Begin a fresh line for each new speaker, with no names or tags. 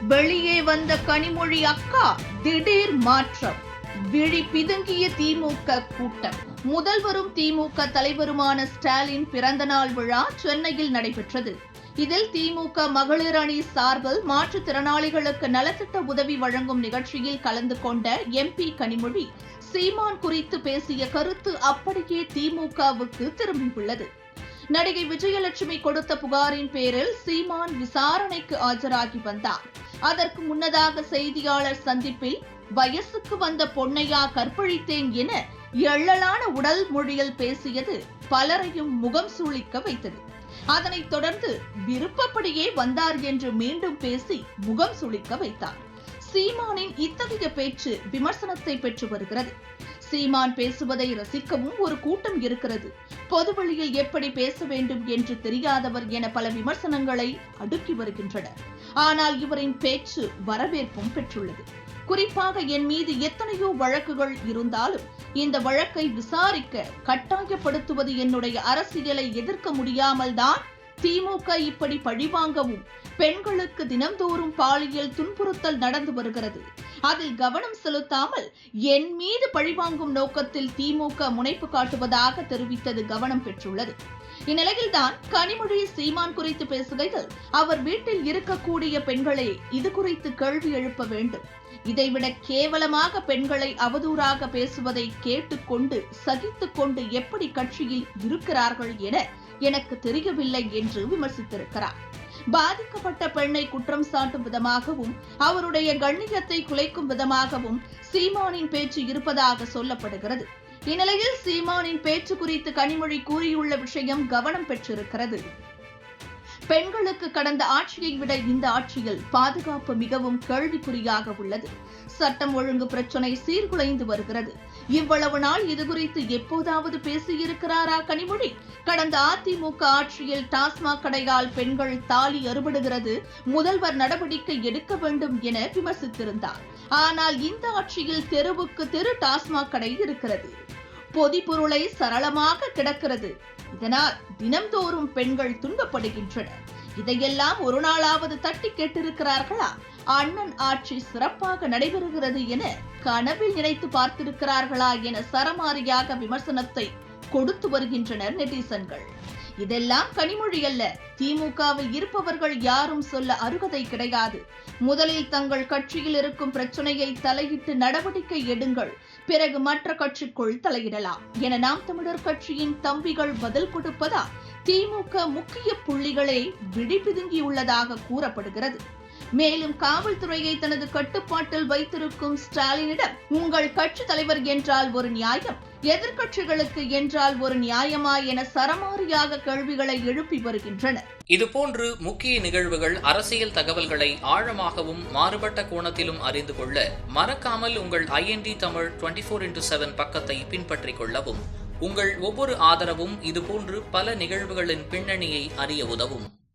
வெளியே வந்த கனிமொழி அக்கா திடீர் மாற்றம். விழி பிதுங்கிய திமுக கூட்டம். முதல்வரும் திமுக தலைவருமான ஸ்டாலின் பிறந்தநாள் விழா சென்னையில் நடைபெற்றது. இதில் திமுக மகளிர் அணி சார்பில் மாற்றுத்திறனாளிகளுக்கு நலத்திட்ட உதவி வழங்கும் நிகழ்ச்சியில் கலந்து கொண்ட எம்பி கனிமொழி சீமான் குறித்து பேசிய கருத்து அப்படியே திமுகவுக்கு திரும்பியுள்ளது. நடிகை விஜயலட்சுமி கொடுத்த புகாரின் பேரில் சீமான் விசாரணைக்கு ஆஜராகி வந்தார். அதற்கு முன்னதாக செய்தியாளர் சந்திப்பில் வயசுக்கு வந்த பொன்னையா கற்பழித்தேன் என எள்ளலான உடல் மொழியில் பேசியது பலரையும் முகம் சூளிக்க வைத்தது. அதனைத் தொடர்ந்து விருப்பப்படியே வந்தார் என்று மீண்டும் பேசி முகம் சுளிக்க வைத்தார். சீமானின் இத்தகைய பேச்சு விமர்சனத்தை பெற்று வருகிறது. சீமான் பேசுவதை ரசிக்கவும் ஒரு கூட்டம் இருக்கிறது. பொதுவெளியில் எப்படி பேச வேண்டும் என்று தெரியாதவர் என பல விமர்சனங்களை அடுக்கி வருகின்றனர். ஆனால் இவரின் பேச்சு வரவேற்பும் பெற்றுள்ளது. குறிப்பாக என் மீது எத்தனையோ வழக்குகள் இருந்தாலும் இந்த வழக்கை விசாரிக்க கட்டாயப்படுத்துவது என்னுடைய அரசியலை எதிர்க்க முடியாமல் தான் திமுக இப்படி பழிவாங்கவும் பெண்களுக்கு தினம்தோறும் பாலியல் துன்புறுத்தல் நடந்து வருகிறது. அதில் கவனம் செலுத்தாமல் என் மீது பழிவாங்கும் நோக்கத்தில் திமுக முனைப்பு காட்டுவதாக தெரிவித்தது கவனம் பெற்றுள்ளது. இந்நிலையில்தான் கனிமொழி சீமான் குறித்து பேசுகையில் அவர் வீட்டில் இருக்கக்கூடிய பெண்களே இது குறித்து கேள்வி எழுப்ப வேண்டும். இதைவிட கேவலமாக பெண்களை அவதூறாக பேசுவதை கேட்டுக்கொண்டு சகித்துக்கொண்டு எப்படி கட்சியில் இருக்கிறார்கள் என எனக்கு தெரியவில்லை என்று விமர்சித்திருக்கிறார். பாதிக்கப்பட்ட பெண்ணை குற்றம் சாட்டும் விதமாகவும் அவருடைய கண்ணியத்தை குலைக்கும் விதமாகவும் சீமானின் பேச்சு இருப்பதாக சொல்லப்படுகிறது. இந்நிலையில் சீமானின் பேச்சு குறித்து கனிமொழி கூறியுள்ள விஷயம் கவனம் பெற்றிருக்கிறது. பெண்களுக்கு கடந்த ஆட்சியை விட இந்த ஆட்சியில் பாதுகாப்பு மிகவும் கேள்விக்குறியாக உள்ளது. சட்டம் ஒழுங்கு பிரச்சனை சீர்குலைந்து வருகிறது. இவ்வளவு நாள் இது குறித்து எப்போதாவது பேசியிருக்கிறாரா கனிமொழி? கடந்த அதிமுக ஆட்சியில் டாஸ்மாக் கடையால் பெண்கள் தாலி அறுபடுகிறது முதல்வர் நடவடிக்கை எடுக்க வேண்டும் என விமர்சித்திருந்தார். ஆனால் இந்த ஆட்சியில் தெருவுக்கு தெரு டாஸ்மாக் கடை இருக்கிறது. பொதிப்பொருளை சரளமாக கிடக்கிறது. இதனால் தினம்தோறும் பெண்கள் துன்பப்படுகின்றனர். இதையெல்லாம் ஒரு நாளாவது தட்டி கேட்டிருக்கிறார்களா? அண்ணன் ஆட்சி சிறப்பாக நடைபெறுகிறது என கனவில் நினைத்து பார்த்திருக்கிறார்களா என சரமாரியாக விமர்சனத்தை கொடுத்து வருகின்றனர் நெட்டிசன்கள். இதெல்லாம் கனிமொழி அல்ல. திமுகவில் இருப்பவர்கள் யாரும் சொல்ல அருகதை கிடையாது. முதலில் தங்கள் கட்சியில் இருக்கும் பிரச்சனையை தலையிட்டு நடவடிக்கை எடுங்கள். பிறகு மற்ற கட்சிக்குள் தலையிடலாம். என நாம் தமிழர் கட்சியின் தம்பிகள் பதில் கொடுப்பதா திமுக முக்கிய புள்ளிகளே விழிபிதுங்கியுள்ளதாக கூறப்படுகிறது. மேலும் காவல்துறையை தனது கட்டுப்பாட்டில் வைத்திருக்கும் ஸ்டாலினிடம் உங்கள் கட்சி தலைவர் என்றால் ஒரு நியாயம். எதிர்கட்சிகளுக்கு என்றால் ஒரு நியாயமா என சரமாரியாக கேள்விகளை எழுப்பி வருகின்றனர்.
இதுபோன்று முக்கிய நிகழ்வுகள் அரசியல் தகவல்களை ஆழமாகவும் மாறுபட்ட கோணத்திலும் அறிந்து கொள்ள மறக்காமல் உங்கள் IND Tamil twenty four into seven பக்கத்தை பின்பற்றிக் கொள்ளவும். உங்கள் ஒவ்வொரு ஆதரவும் இதுபோன்று பல நிகழ்வுகளின் பின்னணியை அறிய உதவும்.